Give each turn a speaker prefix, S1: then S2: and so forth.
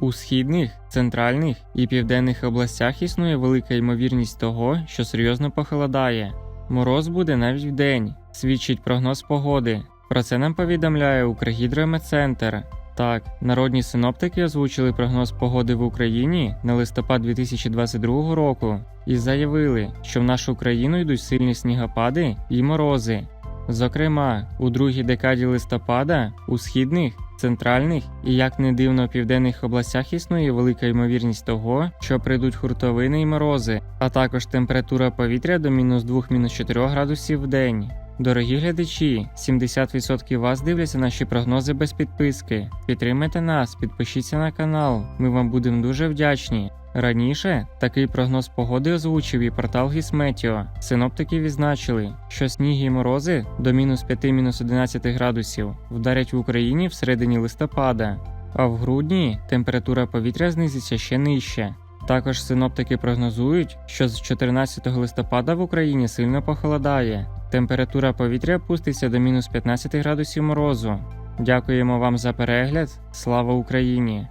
S1: У східних, центральних і південних областях існує велика ймовірність того, що серйозно похолодає. Мороз буде навіть вдень, свідчить прогноз погоди. Про це нам повідомляє Укргідрометцентр. Так, народні синоптики озвучили прогноз погоди в Україні на листопад 2022 року і заявили, що в нашу країну йдуть сильні снігопади і морози. Зокрема, у другій декаді листопада у східних, центральних і, як не дивно, південних областях існує велика ймовірність того, що прийдуть хуртовини і морози, а також температура повітря до мінус 2-4 градусів в день. Дорогі глядачі, 70% вас дивляться наші прогнози без підписки. Підтримайте нас, підпишіться на канал. Ми вам будемо дуже вдячні. Раніше такий прогноз погоди озвучив і портал Гісметіо. Синоптики відзначили, що сніги і морози до мінус 5-11 градусів вдарять в Україні всередині листопада, а в грудні температура повітря знизиться ще нижче. Також синоптики прогнозують, що з 14 листопада в Україні сильно похолодає. Температура повітря опуститься до мінус 15 градусів морозу. Дякуємо вам за перегляд. Слава Україні!